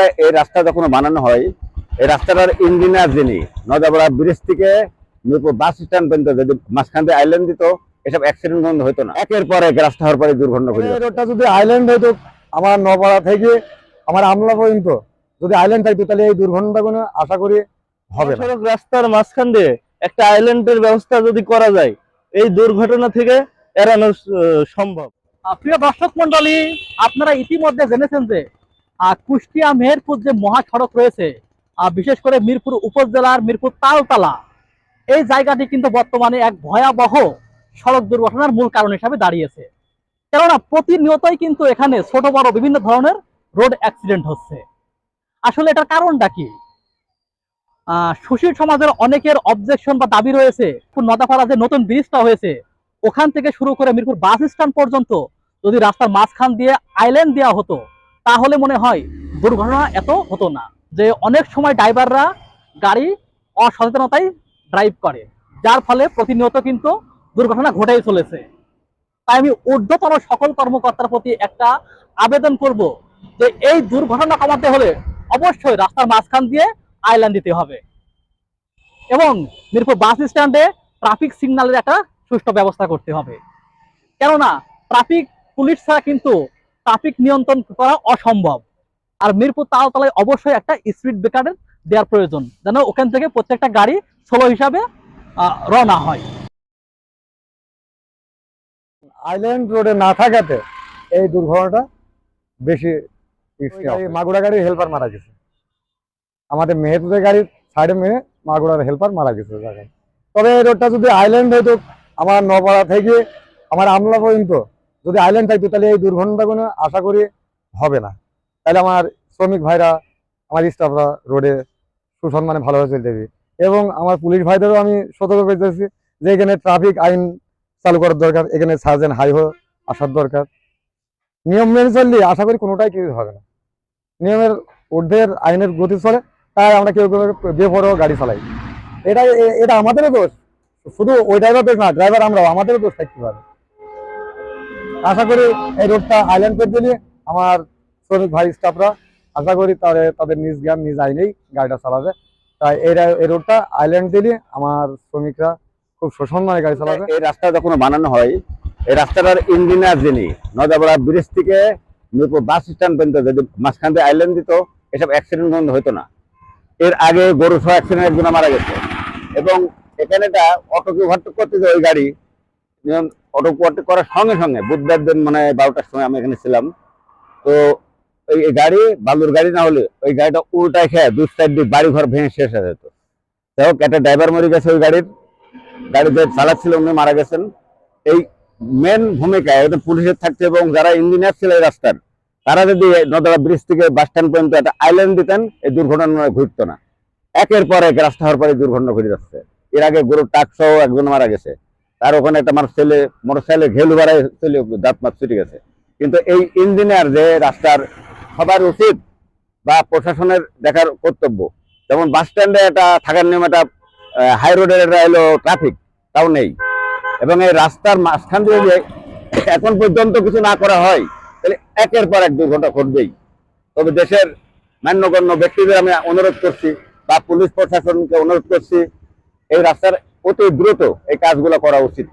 রাস্তাটা এই রাস্তা যখন বানানো হয়। এই রাস্তাটার ইঞ্জিনিয়ার যিনি নদাবড়া ব্রিজ থেকে মিরপুর বাস স্ট্যান্ড পর্যন্ত যদি মাঝখান দিয়ে আইল্যান্ড দিত এসব অ্যাক্সিডেন্ট বন্ধ হতো না। একের পর এক রাস্তা হওয়ার পরে দুর্ঘটনা ঘটে রোডটা যদি আইল্যান্ড হইতো আমার নপাড়া থেকে আমার আমলা পর্যন্ত যদি আইল্যান্ড থাকতো তাহলে এই দুর্ঘটনাটা কোনো আশা করি হবে না। সড়ক রাস্তার মাঝখান দিয়ে একটা আইল্যান্ডের ব্যবস্থা যদি করা যায় এই দুর্ঘটনা থেকে এড়ানো সম্ভব। প্রিয় দর্শক মন্ডলী আপনারা ইতিমধ্যে জেনেছেন যে আহ, কুষ্টিয়া মেহেরপুর যে মহাসড়ক রয়েছে আহ, বিশেষ করে মিরপুর উপজেলার মিরপুর তালতলা এই জায়গাটি কিন্তু বর্তমানে এক ভয়াবহ সড়ক দুর্ঘটনার মূল কারণ হিসাবে দাঁড়িয়েছে। কেননা প্রতিনিয়তই কিন্তু এখানে ছোট বড় বিভিন্ন ধরনের রোড অ্যাক্সিডেন্ট হচ্ছে। আসলে এটার কারণটা কি? সুশীল সমাজের অনেকের অবজেকশন বা দাবি রয়েছে নদাপাড়া যে নতুন ব্রিজটা হয়েছে ওখান থেকে শুরু করে মিরপুর বাস স্ট্যান্ড পর্যন্ত যদি রাস্তার মাঝখান দিয়ে আইল্যান্ড দেওয়া হতো তাহলে মনে হয় দুর্ঘটনা এত হতো না যে অনেক সময় ড্রাইভাররা গাড়ি অসচেতনতায় ড্রাইভ করে, যার ফলে প্রতিনিয়ত কিন্তু দুর্ঘটনা ঘটেই চলেছে। তাই আমি ঊর্ধ্বতন সকল কর্মকর্তার প্রতি একটা আবেদন করব যে এই দুর্ঘটনা কমাতে হলে অবশ্যই রাস্তার মাঝখান দিয়ে আইল্যান্ড দিতে হবে। এবং মিরপুর বাস স্ট্যান্ডে ট্রাফিক সিগন্যালের একটা সুষ্ঠু ব্যবস্থা করতে হবে। কেননা ট্রাফিক পুলিশ ছাড়া কিন্তু ট্রাফিক নিয়ন্ত্রণ করা অসম্ভব। আর মিরপুর তালতলায় অবশ্যই একটা স্পিড ব্রেকারের দেওয়ার প্রয়োজন যেন ওখান থেকে প্রত্যেকটা গাড়ি ষোলো হিসাবে রওনা হয়। আইল্যান্ড রোডে না থাকাতে এই দুর্ঘটনাটা বেশি মাগুড়া গাড়ির হেল্পার মারা গেছে। আমাদের মেহেরপুরের গাড়ির সাইডে মেয়ে মাগুরার হেল্পার মারা গেছে জায়গায়। তবে এই রোডটা যদি আইল্যান্ড হইতো আমার নপাড়া থেকে আমার আমলা পর্যন্ত যদি আইল্যান্ড থাকতো তাহলে এই দুর্ঘটনাগুলো আশা করি হবে না। তাহলে আমার শ্রমিক ভাইরা, আমার স্টাফরা রোডে সুসম্মানে ভালোভাবে চলতে হবে এবং আমার পুলিশ ভাইদেরও আমি সতর্ক করতেছি যে এখানে ট্রাফিক আইন চালু করার দরকার, এখানে সার্জেন্ট হাইও আসার দরকার। নিয়ম মেনে চললে আশা করি কোনোটাই কিছু হবে না। নিয়মের ঊর্ধ্বের আইনের গতি চলে, তাই আমরা কেউ কেউ বেপরোয়া গাড়ি চালাই। এটা এটা আমাদেরও দোষ। শুধু ওই ড্রাইভার দোষ না ড্রাইভার আমরাও, আমাদেরও দোষ থাকতে পারে। আশা করি এই রোডটা আইল্যান্ড করে দিলে। আমার শ্রমিক ভাই স্টাফরা আশা করি তাদের তাদের নিজ জ্ঞান, নিজ আইনেই গাড়িটা চালাবে। তাই এই রোডটা আইল্যান্ড দিলে। আমার শ্রমিকরা খুব সুসম্মানে গাড়ি চালাবে। এই রাস্তা যখন বানানো হয়, এই রাস্তাটার ইঞ্জিনিয়ার যিনি নদাবড়া ব্রিজ থেকে মিরপুর বাস স্ট্যান্ড পর্যন্ত যদি মাঝখান দিয়ে আইল্যান্ড দিত, এসব অ্যাক্সিডেন্ট বন্ধ হতো না। এর আগে গরু সহ অ্যাক্সিডেন্ট একজন মারা গেছে। এবং এখানে এটা অটোকে ওভারটেক করতে যে ওই গাড়ি অটো করার সঙ্গে সঙ্গে, বুধবার দিন মানে বারোটার সময় আমি এখানে ছিলাম। তো এই গাড়ি, বালুর গাড়ি না হলে ওই গাড়িটা উল্টায় খেয়ে দু সাইড দিয়ে বাড়ি ঘর ভেঙে শেষ হয়ে যেত। যাই হোক, একটা ড্রাইভার মরে গেছে ওই গাড়ির। গাড়ি যে চালাচ্ছিল উনি মারা গেছেন। এই মেন ভূমিকা একদম পুলিশের থাকছে এবং যারা ইঞ্জিনিয়ার ছিল এই রাস্তার, তারা যদি নদরা ব্রিজ থেকে বাস স্ট্যান্ড পর্যন্ত একটা আইল্যান্ড দিতেন, এই দুর্ঘটনা ঘটতো না। একের পর এক রাস্তা হওয়ার পরে দুর্ঘটনা ঘটে যাচ্ছে। এর আগে গরুর টাক সহ একজন মারা গেছে। তার ওখানে একটা মানুষ ছেলে মোটর সাইকেলে ঘেলু বাড়ায় ছেলে দাঁত মাত ছুটে গেছে। কিন্তু এই ইঞ্জিনিয়ার যে রাস্তার সবার উচিত বা প্রশাসনের দেখার কর্তব্য, যেমন বাস স্ট্যান্ডে একটা থাকার নিয়ম, একটা হাই রোডের একটা এলো ট্রাফিক তাও নেই। এবং এই রাস্তার মাঝখান দিয়ে যে এখন পর্যন্ত কিছু না করা হয়, তাহলে একের পর এক দুর্ঘটনা ঘটবেই। তবে দেশের মান্যগণ্য ব্যক্তিদের আমি অনুরোধ করছি বা পুলিশ প্রশাসনকে অনুরোধ করছি, এই রাস্তার অতি দ্রুত এই কাজগুলো করা উচিত।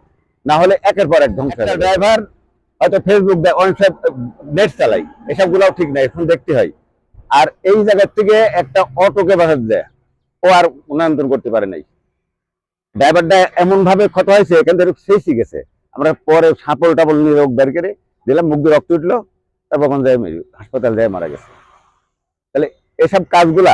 না হলে একের পর এক ধ্বংস ড্রাইভার হয়তো ফেসবুক নেট চালাই এসব গুলাও ঠিক নাই এখন দেখতে হয়। আর এই জায়গার থেকে একটা অটোকে বাধা দেয়। ও আর নিয়ন্ত্রণ করতে পারে নাই। ড্রাইভারটা এমন ভাবে ক্ষত হয়েছে, এখান থেকে শেষই গেছে। আমরা পরে সাপল টাপল নিয়ে রোগ বের করে দিলাম দিয়ে রক্ত উঠল, তারপর ওখানে যায় হাসপাতাল যায় মারা গেছে। তাহলে এসব কাজগুলা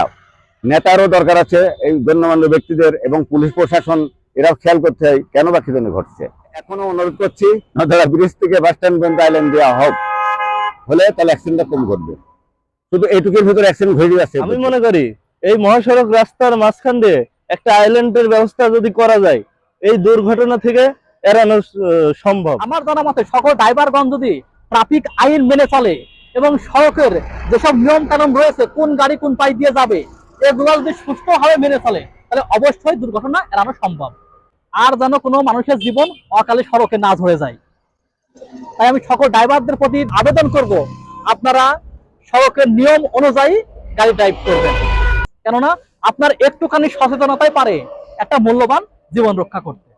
নেতারও দরকার আছে, এই গণ্যমান্য ব্যক্তিদের এবং পুলিশ প্রশাসন এরাও খেয়াল করতে হয় কেন বা কি জন্য ঘটছে? এখনও অনুরোধ করছি নদরা ব্রিজ থেকে বাস স্ট্যান্ড পর্যন্ত আইল্যান্ড দেওয়া হোক হলে তাহলে অ্যাক্সিডেন্টটা কম ঘটবে। শুধু এইটুকুর ভিতরে অ্যাক্সিডেন্ট ঘটে যাচ্ছে আমি মনে করি এই মহাসড়ক রাস্তার মাঝখান দিয়ে একটা আইল্যান্ডের ব্যবস্থা যদি করা যায় এই দুর্ঘটনা থেকে এড়ানো সম্ভব। আমার জানা মতে সকল ড্রাইভারগণ যদি ট্রাফিক আইন মেনে চলে এবং সড়কের যেসব নিয়ম কানুন রয়েছে কোন গাড়ি কোন পাই দিয়ে যাবে এগুলো যদি সুস্থভাবে মেনে চলে তাহলে অবশ্যই দুর্ঘটনা এড়ানো সম্ভব। আর যেন কোনো মানুষের জীবন অকালে সড়কে না ধরে যায়। তাই আমি সকল ড্রাইভারদের প্রতি আবেদন করব, আপনারা সড়কের নিয়ম অনুযায়ী গাড়ি ড্রাইভ করবেন। কেননা আপনার একটুখানি সচেতনতাই পারে একটা মূল্যবান জীবন রক্ষা করতে।